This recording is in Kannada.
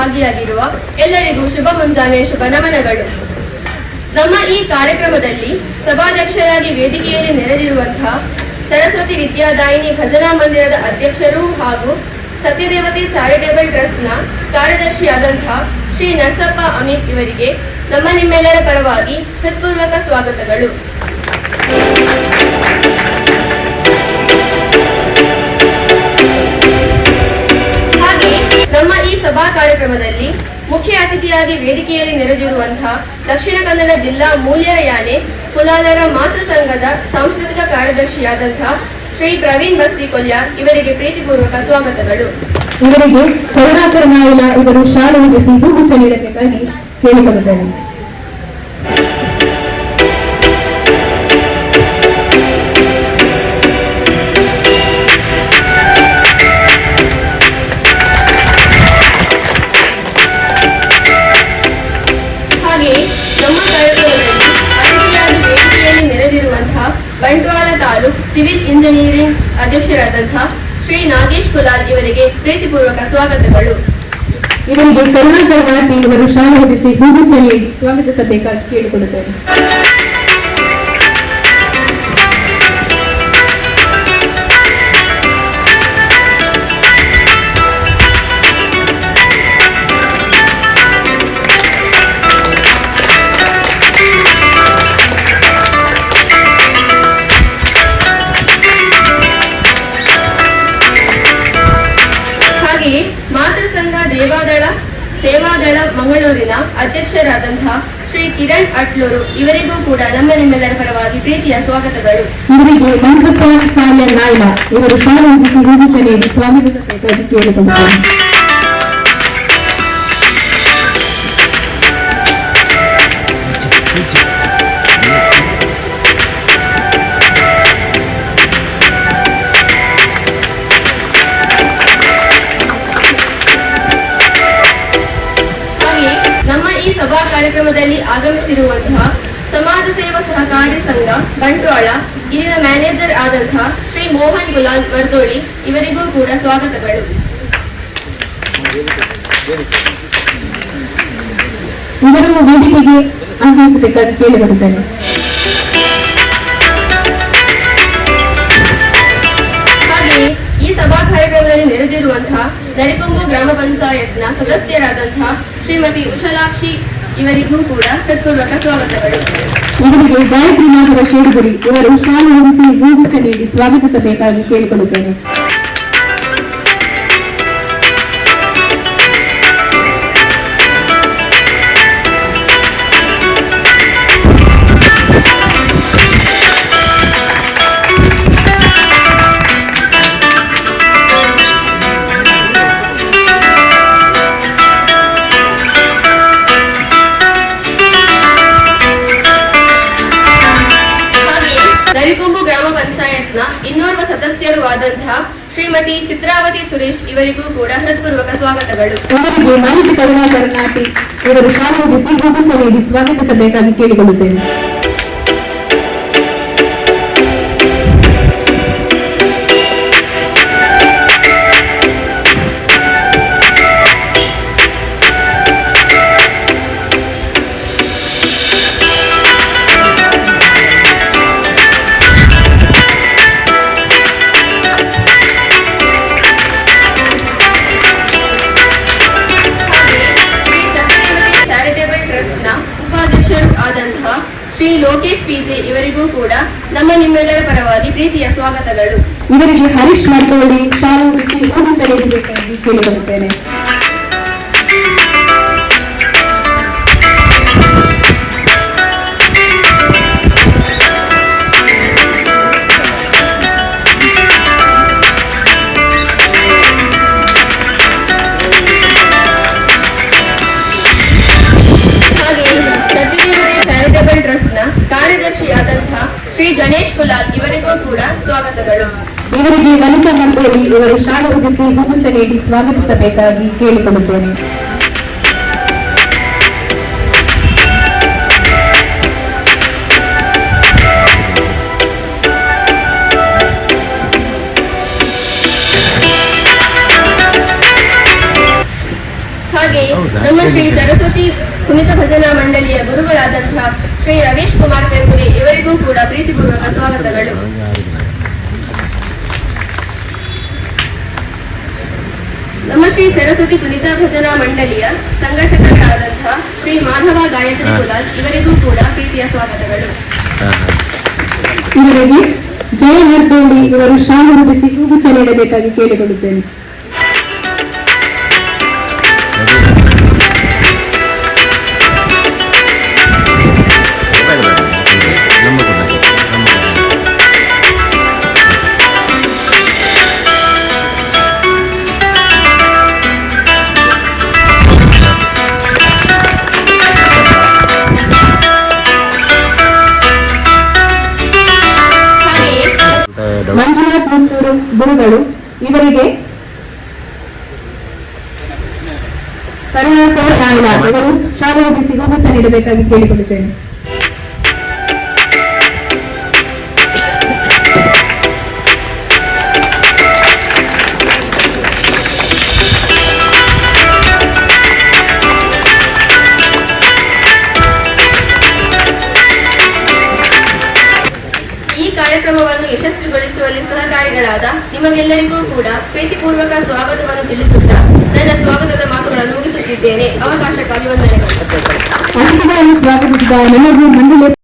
ಭಾಗಿಯಾಗಿರುವ ಎಲ್ಲರಿಗೂ ಶುಭ ಮುಂಜಾನೆ, ಶುಭ ನಮನಗಳು. ನಮ್ಮ ಈ ಕಾರ್ಯಕ್ರಮದಲ್ಲಿ ಸಭಾಧ್ಯಕ್ಷರಾಗಿ ವೇದಿಕೆಯಲ್ಲಿ ನೆರೆದಿರುವಂತಹ ಸರಸ್ವತಿ ವಿದ್ಯಾದಾಯಿನಿ ಭಜನಾ ಮಂದಿರದ ಅಧ್ಯಕ್ಷರು ಹಾಗೂ ಸತ್ಯದೇವತೆ ಚಾರಿಟೇಬಲ್ ಟ್ರಸ್ಟ್ನ ಕಾರ್ಯದರ್ಶಿಯಾದಂತಹ ಶ್ರೀ ನರಸಪ್ಪ ಅಮಿತ್ ಇವರಿಗೆ ನಮ್ಮ ನಿಮ್ಮೆಲ್ಲರ ಪರವಾಗಿ ಹೃತ್ಪೂರ್ವಕ ಸ್ವಾಗತಗಳು. ಸಭಾ ಕಾರ್ಯಕ್ರಮದಲ್ಲಿ ಮುಖ್ಯ ಅತಿಥಿಯಾಗಿ ವೇದಿಕೆಯಲ್ಲಿ ನೆರೆದಿರುವಂತಹ ದಕ್ಷಿಣ ಕನ್ನಡ ಜಿಲ್ಲಾ ಮೂಲ್ಯರ ಯಾನೆ ಕುಲಾಲರ ಮಾತೃ ಸಂಘದ ಸಾಂಸ್ಕೃತಿಕ ಕಾರ್ಯದರ್ಶಿಯಾದಂತಹ ಶ್ರೀ ಪ್ರವೀಣ್ ಬಸ್ತಿ ಕೊಲ್ಯ ಇವರಿಗೆ ಪ್ರೀತಿಪೂರ್ವಕ ಸ್ವಾಗತಗಳು. ಇವರಿಗೆ ಕರುಣಾಕರ ಇವರು ಶಾಲೆ ಮುಗಿಸಿ ಹೂಗುಚ್ಚ ನೀಡಬೇಕಾಗಿ ಕೇಳಿಕೊಳ್ಳುತ್ತೇನೆ. ಹಾಗೆ ನಮ್ಮ ಕಾರ್ಯಕ್ರಮದಲ್ಲಿ ಅತಿಥಿಯಾಗಿ ವೇದಿಕೆಯಲ್ಲಿ ನೆರೆದಿರುವಂತಹ ಬಂಟ್ವಾಳ ತಾಲೂಕ್ ಸಿವಿಲ್ ಇಂಜಿನಿಯರಿಂಗ್ ಅಧ್ಯಕ್ಷರಾದಂತಹ ಶ್ರೀ ನಾಗೇಶ್ ಕುಲಾಲ್ ಇವರಿಗೆ ಪ್ರೀತಿಪೂರ್ವಕ ಸ್ವಾಗತಗಳು. ಇವರಿಗೆ ಕರುಣಾಕರ ನಾಟಿ ಇವರು ಶಾಲೆ ಹೊದಿಸಿ ಹೂಗುಚ್ಚ ನೀಡಿ ಸ್ವಾಗತಿಸಬೇಕಾಗಿ ಕೇಳಿಕೊಳ್ಳುತ್ತೇನೆ ಹಾಗೆಯೇ ಮಾತೃ ಸಂಘ ದೇವಾದಳ, ಸೇವಾದಳ ಮಂಗಳೂರಿನ ಅಧ್ಯಕ್ಷರಾದಂತಹ ಶ್ರೀ ಕಿರಣ್ ಅಟ್ಲೂರು ಇವರಿಗೂ ಕೂಡ ನಮ್ಮ ನಿಮ್ಮೆಲ್ಲರ ಪರವಾಗಿ ಪ್ರೀತಿಯ ಸ್ವಾಗತಗಳು. ಇವರಿಗೆ ಮಂಜಪ್ಪ ಸಾಲ್ಯ ನಾಯ್ಲ ಇವರು ಶಾಲೆ ಹೊದಿಸಿ ಹೂಗುಚ್ಚ ನೀಡಿ ಸಭಾ ಕಾರ್ಯಕ್ರಮದಲ್ಲಿ ಆಗಮಿಸಿರುವಂತಹ ಸಮಾಜ ಸೇವಾ ಸಹಕಾರಿ ಸಂಘ ಬಂಟ್ವಾಳ ಇಲ್ಲಿನ ಮ್ಯಾನೇಜರ್ ಆದಂತಹ ಶ್ರೀ ಮೋಹನ್ ಗುಲಾಲ್ ವರ್ದೋಳಿ ಇವರಿಗೂ ಕೂಡ ಸ್ವಾಗತಗಳು. ಇವರು ವೇದಿಕೆಗೆ ಆಗಮಿಸಬೇಕಾಗಿ ಕೇಳಿಕೊಡುತ್ತೇನೆ. ಹಾಗೆಯೇ ಈ ಸಭಾ ಕಾರ್ಯಕ್ರಮದಲ್ಲಿ ನೆರೆದಿರುವಂತಹ ನರಿಕೊಂಬು ಗ್ರಾಮ ಪಂಚಾಯತ್ನ ಸದಸ್ಯರಾದಂತಹ ಶ್ರೀಮತಿ ಉಷಲಾಕ್ಷಿ ಇವರಿಗೂ ಕೂಡ ಹೃತ್ಪೂರ್ವಕ ಸ್ವಾಗತಗಳು. ಇವರಿಗೆ ಗಾಯತ್ರಿ ಮಾಧವ ಶೇಡುಗುರಿ ಇವರು ಶಾಲೆ ಮುಗಿಸಿ ಹೂಗುಚ್ಚ ನೀಡಿ ಸ್ವಾಗತಿಸಬೇಕಾಗಿ ಕೇಳಿಕೊಳ್ಳುತ್ತೇನೆ. ಹಾಗೆಯೇ ನರಿಕೊಂಬು ಗ್ರಾಮ ಪಂಚಾಯತ್ನ ಇನ್ನೋರ್ವ ಸದಸ್ಯರು ಆದಂತಹ ಶ್ರೀಮತಿ ಚಿತ್ರಾವತಿ ಸುರೇಶ್ ಇವರಿಗೂ ಕೂಡ ಹೃತ್ಪೂರ್ವಕ ಸ್ವಾಗತಗಳು. ಇವರಿಗೆ ಮಾಹಿತಿ ಕರುಣಾ ಕರ್ನಾಟಿ ಇವರು ಶಾಲೆ ಹೊದಿಸಿ ಹೂಗುಚ್ಚ ನೀಡಿ ಸ್ವಾಗತಿಸಬೇಕಾಗಿ ಕೇಳಿಕೊಳ್ಳುತ್ತೇನೆ. ಆದಂತಹ ಶ್ರೀ ಲೋಕೇಶ್ ಪಿಜೆ ಇವರಿಗೂ ಕೂಡ ನಮ್ಮ ನಿಮ್ಮೆಲ್ಲರ ಪರವಾಗಿ ಪ್ರೀತಿಯ ಸ್ವಾಗತಗಳು. ಇವರಿಗೆ ಹರೀಶ್ ಮರ್ತೋಳಿ ಶಾಲೆ ಮುಗಿಸಿ ಊರು ಕೇಳಿಕೊಳ್ಳುತ್ತೇನೆ ಕಾರ್ಯದರ್ಶಿಯಾದಂತಹ ಶ್ರೀ ಗಣೇಶ್ ಕುಲಾಲ್ ಇವರಿಗೂ ಕೂಡ ಸ್ವಾಗತಗಳು. ಇವರಿಗೆ ವನಿತಾ ಮಂಡೋಳಿ, ಇವರು ಶಾಲೆ ಹೊದಿಸಿ ಹೂಗುಚ್ಚ ನೀಡಿ ಸ್ವಾಗತಿಸಬೇಕಾಗಿ ಕೇಳಿಕೊಳ್ಳುತ್ತೇನೆ. ಹಾಗೆ? ನಮ್ಮ ಶ್ರೀ ಸರಸ್ವತಿ ಕುಣಿತ ಭಜನಾ ಮಂಡಳಿಯ ಗುರುಗಳಾದಂತಹ ಶ್ರೀ ರಮೇಶ್ ಕುಮಾರ್ ಪೆಂಪುರಿ ಇವರಿಗೂ ಕೂಡ ಪ್ರೀತಿಪೂರ್ವಕ ಸ್ವಾಗತಗಳು. ನಮ್ಮ ಶ್ರೀ ಸರಸ್ವತಿ ಕುಣಿತ ಭಜನಾ ಮಂಡಳಿಯ ಸಂಘಟಕರಾದಂತಹ ಶ್ರೀ ಮಾಧವ ಗಾಯತ್ರಿ. ಕುಲಾಲ್ ಇವರಿಗೂ ಕೂಡ ಪ್ರೀತಿಯ ಸ್ವಾಗತಗಳು. ಇವರಿಗೆ ಜಯ ಹರ್ದೋಳಿ ಇವರು ಶಾಲು ರೂಪಿಸಿ ಹೂಗುಚ್ಛ ನೀಡಬೇಕಾಗಿ ಕೇಳಿಕೊಳ್ಳುತ್ತೇನೆ. ಗುರುಗಳು ಇವರಿಗೆ ಕರುಣಾಕರ್ ನಾಯಿಲಾಲ್ ಇವರು ಶಾಲೆ ಮುಗಿಸಿ ಹೂಗುಚ್ಛ ನೀಡಬೇಕಾಗಿ ಕೇಳಿಕೊಳ್ಳುತ್ತೇನೆ. ಯಶಸ್ವಿಗೊಳಿಸುವಲ್ಲಿ ಸಹಕಾರಿಗಳಾದ ನಿಮಗೆಲ್ಲರಿಗೂ ಕೂಡ ಪ್ರೀತಿಪೂರ್ವಕ ಸ್ವಾಗತವನ್ನು ತಿಳಿಸುತ್ತಾ ನನ್ನ ಸ್ವಾಗತದ ಮಾತುಗಳನ್ನು ಮುಗಿಸುತ್ತಿದ್ದೇನೆ. ಅವಕಾಶಕ್ಕಾಗಿ ವಂದನೆಗಳು. ಸ್ವಾಗತಿಸಿದ